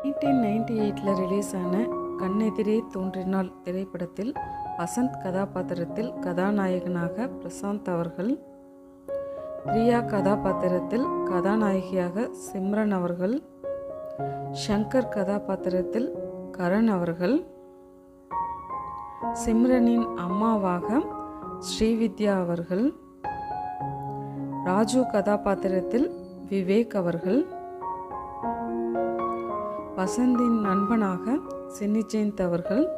Nineteen ninety எயிட்டில் release ஆன கண்ணெதிரே தோன்றினால் திரைப்படத்தில் வசந்த் கதாபாத்திரத்தில் கதாநாயகனாக பிரசாந்த் அவர்கள் பிரியா கதாபாத்திரத்தில் கதாநாயகியாக சிம்ரன் அவர்கள் ஷங்கர் கதாபாத்திரத்தில் கரண் அவர்கள் சிம்ரனின் அம்மாவாக ஸ்ரீவித்யா அவர்கள் ராஜு கதாபாத்திரத்தில் விவேக் அவர்கள் வசந்தின் நண்பனாக சின்னி ஜெயந்த் அவர்கள்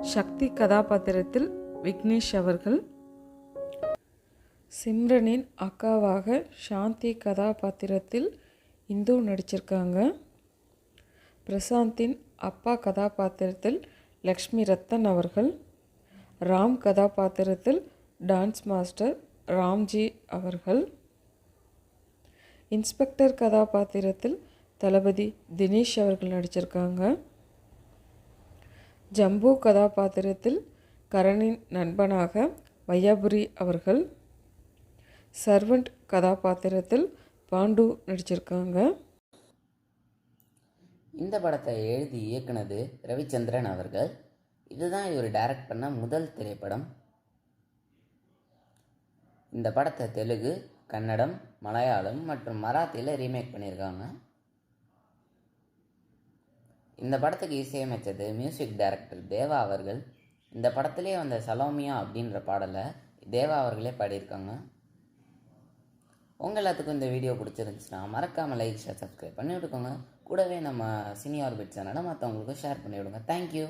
சக்தி கதாபாத்திரத்தில் விக்னேஷ் அவர்கள் சிம்ரனின் அக்காவாக சாந்தி கதாபாத்திரத்தில் இந்து நடிச்சிருக்காங்க. பிரசாந்தின் அப்பா கதாபாத்திரத்தில் லக்ஷ்மி ரத்தன் அவர்கள் ராம் கதாபாத்திரத்தில் டான்ஸ் மாஸ்டர் ராம்ஜி அவர்கள். இன்ஸ்பெக்டர் கதாபாத்திரத்தில் தளபதி தினேஷ் அவர்கள் நடிச்சிருக்காங்க. ஜம்பு கதாபாத்திரத்தில் கரணின் நண்பனாக வையாபுரி அவர்கள் சர்வண்ட் கதாபாத்திரத்தில் பாண்டு நடிச்சிருக்காங்க. இந்த படத்தை எழுதி இயக்குனது ரவிச்சந்திரன் அவர்கள். இதுதான் இவர் டைரக்ட் பண்ண முதல் திரைப்படம். இந்த படத்தை தெலுங்கு கன்னடம் மலையாளம் மற்றும் மராத்தியில் ரீமேக் பண்ணியிருக்காங்க. இந்த படத்துக்கு இசையமைச்சது மியூசிக் டைரக்டர் தேவா அவர்கள். இந்த படத்திலே வந்த சலோமியா அப்படின்ற பாடலை தேவா அவர்களே பாடியிருக்காங்க. உங்கள் எல்லாத்துக்கும் இந்த வீடியோ பிடிச்சிருந்துச்சுன்னா மறக்காமல் லைக் ஷேர் சப்ஸ்கிரைப் பண்ணி விட்டுக்கோங்க கூடவே நம்ம சினி ஆர்பிட் சேனலை மற்றவங்களுக்கும் ஷேர் பண்ணி விடுங்க தேங்க்யூ